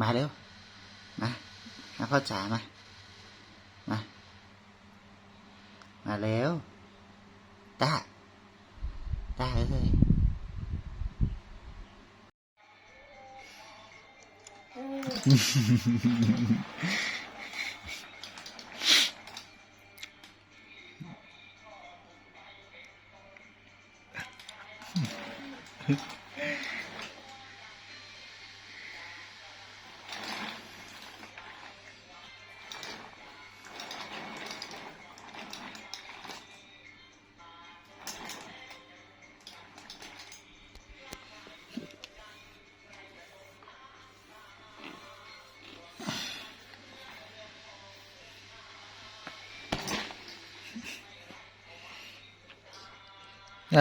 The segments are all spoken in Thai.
มาเร็ว มามาพ่อจ๋ามา มา มาเร็วตาตาเอ้ยอ อ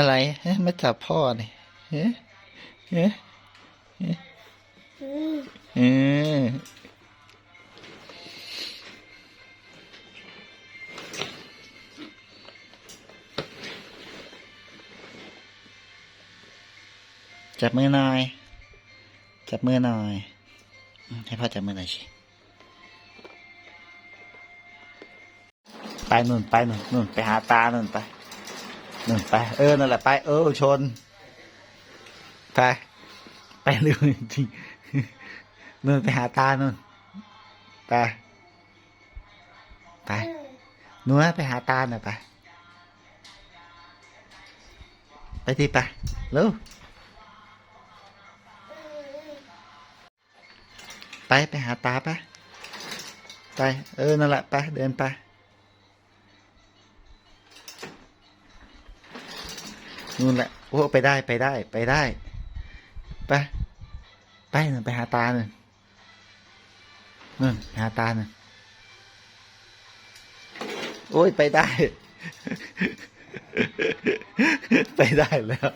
ะไรเฮ้ยมาจับพ่อนี่ เฮ้เฮ้เฮ้เออจับมือหน่อย จับมือหน่อย ให้พ่อจับมือหน่อยสิไปนู่นไปนู่นนู่นไปหาตานู่นไปนู่นไป เออ นั่นแหละไป เออ ชน ไป ไปเร็วจริงๆนู่นไปหาตานู่นไปไปนู่นไปหาตาหน่อยไป ไปที่ไปเร็วไป ไปหาตาไปไป เออ นั่นแหละ ไป เดินไป นู่นแหละ โอ้ ไปได้ ไปได้ ไปได้ ไป ไปหนึ่งไปหาตาหนึ่งนู่นหาตาหนึ่งโอ้ยไปได้ ไปได้แล้ว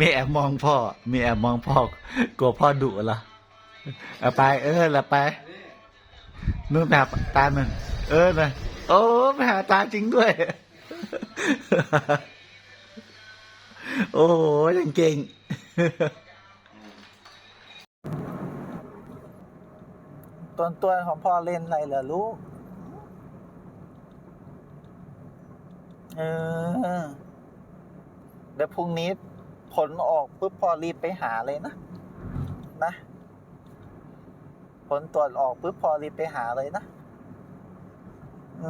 มีแอบมองพ่อมีแอบมองพ่อกลัวพ่อดุเหรอเอาไป เออละไปนู่นไปหาตาหนึ่งเออนะโอ้ไปหาตาจริงด้วย โอ้ยังเก่ง ตัวตัวของพ่อเล่นอะไรเหรอลูก เออ เดี๋ยวพรุ่งนี้ผลออกปุ๊บพ่อรีบไปหาเลยนะ นะ ผลตรวจออกปุ๊บพ่อรีบไปหาเลยนะเอ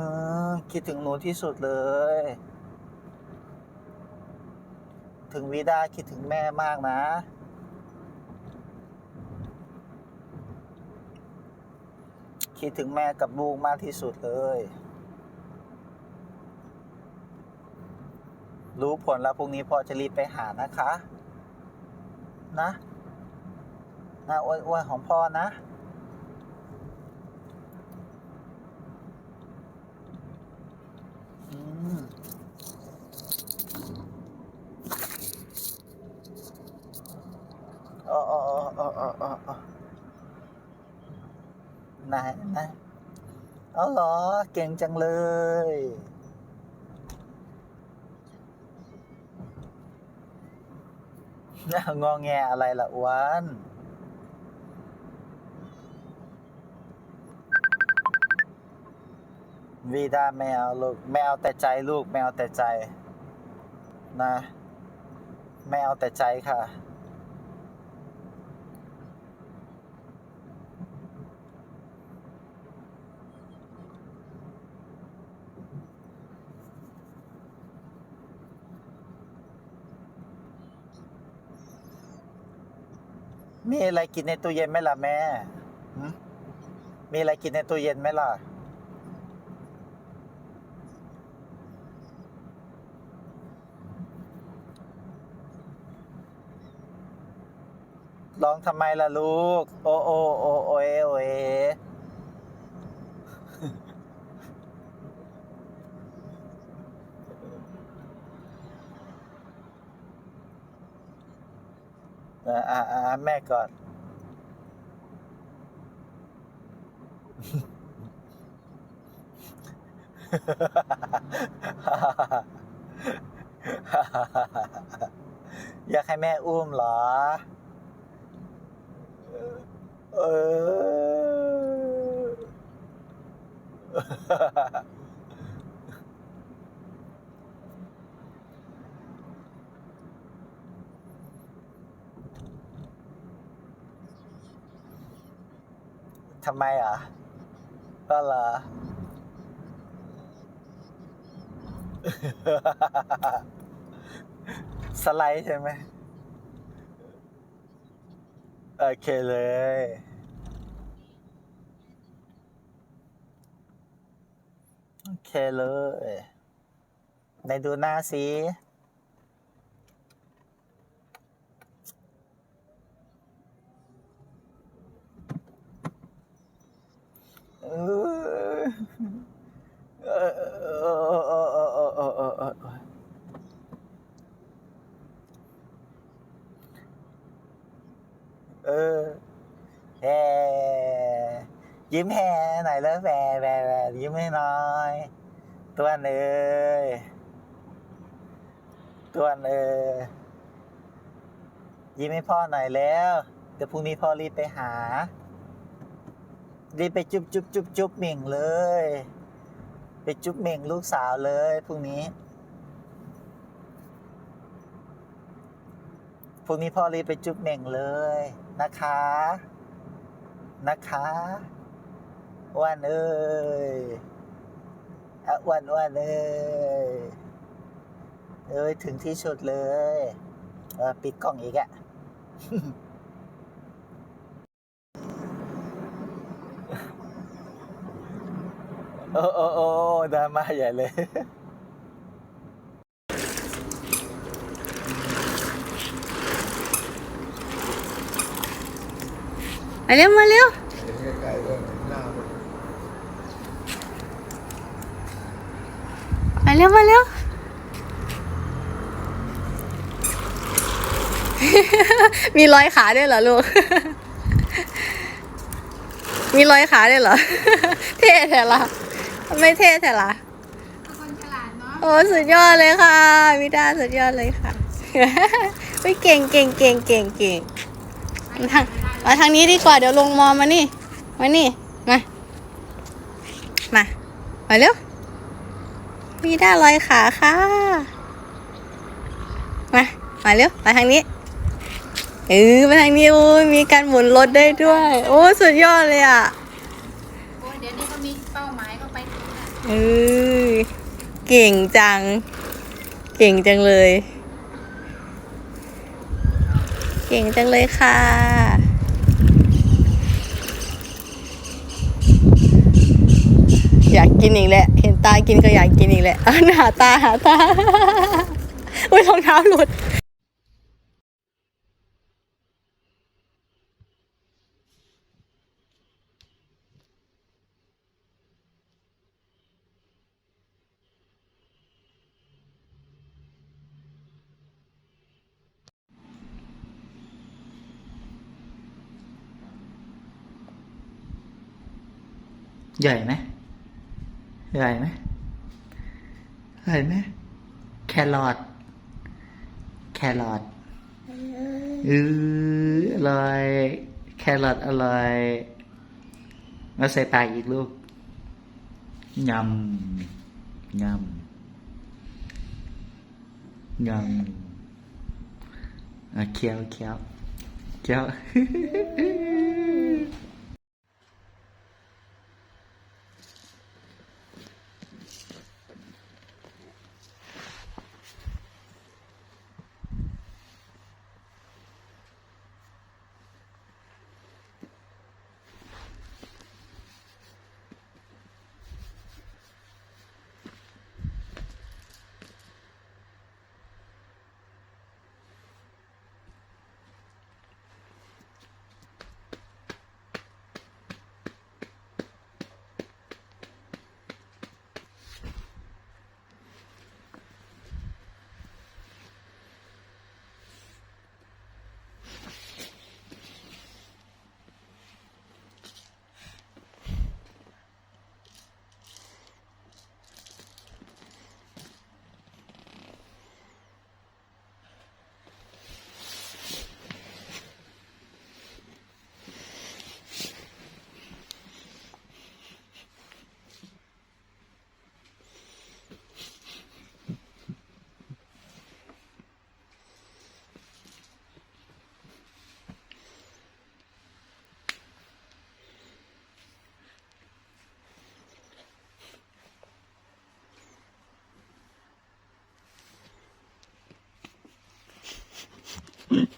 อคิดถึงหนูที่สุดเลย ถึงวิดาคิดถึงแม่มากนะ คิดถึงแม่กับลูกมากที่สุดเลย รู้ผลแล้วพรุ่งนี้พ่อจะรีบไปหานะคะ นะนะอ้วนๆของพ่อนะอืมอ๋ออ๋ออ๋ออ๋ออ๋อ ไหนไหนเอาเหรอ เก่งจังเลยน่างแงอะไรล่ะอ้วนวีด้าไม่เอาลูกไม่เอาแต่ใจลูกไม่เอาแต่ใจ นะไม่เอาแต่ใจค่ะ มีอะไรกินในตู้เย็นไหมล่ะแม่หึมีอะไรกินในตู้เย็นไหมล่ะ ร้องทำไมล่ะลูก โอโอโอโอเอโอเอ อ่าอ่าอ่าแม่ก่อนอยากให้แม่อุ้มเหรอ เออ ทำไมอะ ก็เหรอสไลด์ใช่ไหมโอเคเลย โอเคเลยไหนดูหน้าสิ ยิ้มแฮหน่อยแล้วแหวแหวแหวยิ้มให้น่อย ตัวเนยตัวเนยยิ้มให้พ่อหน่อยแล้วเดี๋ยวพรุ่งนี้พ่อรีบไปหารีบไปจุ๊บจุ๊บจุ๊บจุ๊บเหม่งเลย ไปจุ๊บเหม่งลูกสาวเลยพรุ่งนี้พรุ่งนี้พ่อรีบไปจุ๊บเหม่งเลยนะคะ นะคะ อ้วันเอ้ยอ้วันอ้วันเอ้ยเอ้ยถึงที่สุดเลยเออปิดกล้องอีกอะโอ้โอ้โอ้ดราม่าใหญ่เลยมาเร็วมาเร็ว ใกล้ๆด้วยหน้ามัน มาเร็วมาเร็วมีรอยขาด้วยเหรอลูก มีรอยขาด้วยเหรอ เท่แท้ละไม่เท่แท้ละคนฉลาดเนาะโอ้สุดยอดเลยค่ะวิดาสุดยอดเลยค่ะไปเก่งเก่งเก่งเก่งเก่งมาทางมาทางนี้ดีกว่าเดี๋ยวลงมอมานี่ มานี่ มา มา มาเร็ว วิดาลอยขาค่ะ มา มาเร็ว มาทางนี้ เออ มาทางนี้โอ้ยมีการหมุนรถได้ด้วย โอ้สุดยอดเลยอะโอ้ยเดี๋ยวนี้ก็มีเป้าหมายก็ไปถึงน่ะเออเก่งจัง เก่งจังเลย เก่งจังเลยค่ะ อยากกินอีกแหละ เห็นตากินก็อยากกินอีกแหละหาตาหาตาอุ้ยรองเท้าหลุดใหญ่ไหม ใหญ่ไหมใหญ่ไหมแครอทแครอทอืออร่อย แครอทอร่อยมาใส่ปากอีกลูกยำยำยำอะเคี้ยวเคี้ยวเคี้ยว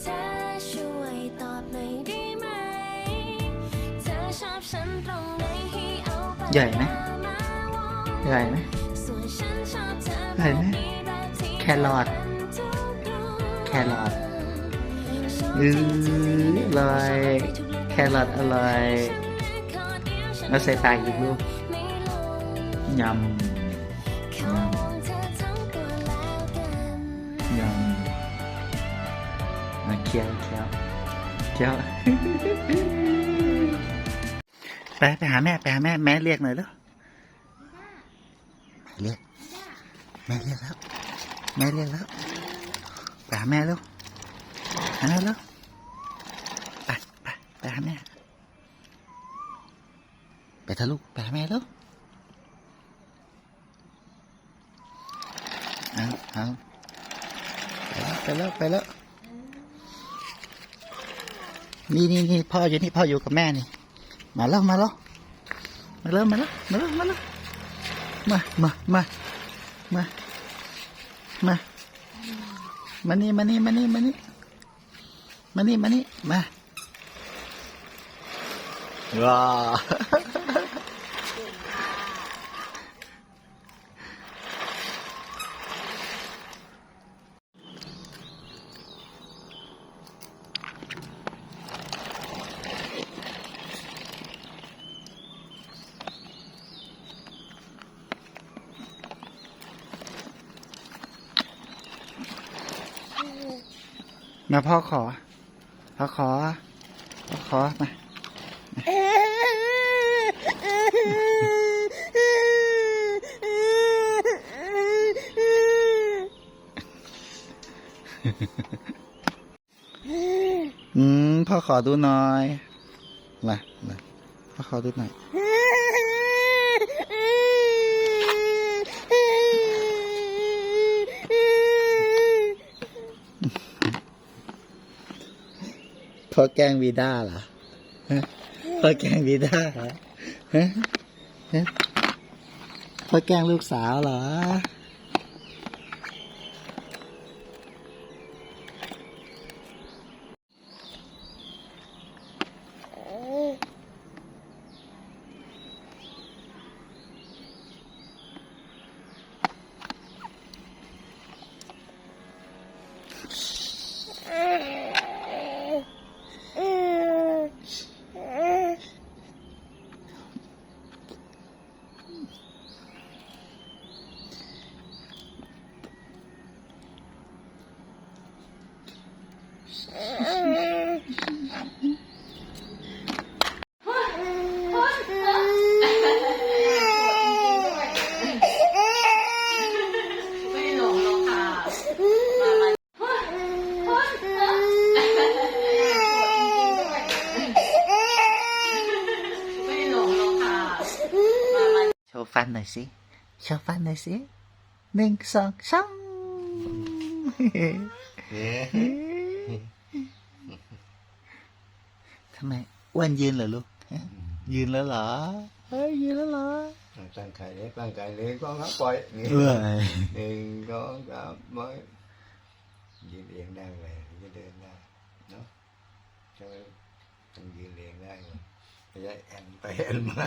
เธอช่วยตอบหน่อยได้ไหม เธอชอบฉันตรงไหนให้เอาปากใหญ่ไหม ใหญ่ไหม ส่วนฉันชอบเธอใหญ่ไหมแบบที่แครอทแครอทอืออร่อยแครอทอร่อย แล้วใส่ปาอีกลูกยข คี้ยวเคี้ยวเคี้ยวไปไปหาแม่ไปหาแม่แม่เรียกหน่อยแล้วเรียกแม่เรียกแล้วแม่เรียกแล้วไปหาแม่แล้วหาแม่แล้วไปไปไปหาแม่ไปทะลุไปหาแม่แล้วเอาเอาไปแล้วไปแล้วไปแล้ว นี่นี่นี่พ่ออยู่นี่พ่ออยู่กับแม่นี่ มาแล้วมาแล้วมาแล้วมาแล้วมาแล้วมาแล้วมามามามามามานี่มานี่มานี่มานี่มานี่มานี่มาว้า มาพ่อขอพ่อขอพ่อขอมาอืมพ่อขอดูหน่อยมามาพ่อขอดูหน่อย พ่อแกล้งวีด้าเหรอพ่อแกล้งวีด้าเหรอฮะฮะพ่อแกล้งลูกสาวเหรอ ไม่หลงหรอกค่ะไม่หลงหรอกค่ะ โช ว์ฟันหน่อยสิโชว์ฟันหน่อยสิหนึ่งสองสามทำไมอ้วนยืนเหรอลูกฮะยืนแล้วเหรอเฮ้ยยืนแล้วเหรอตั้งไข่เล็กตั้งไข่เล็กก็ครับปล่อยนี่เอ้ยหนึ่งสองสามไม่ยืนเองได้เลยจะเดินได้เนาะใช่ไหมต้องยืนเองได้เลยไม่ใช่แอนไปแอนมา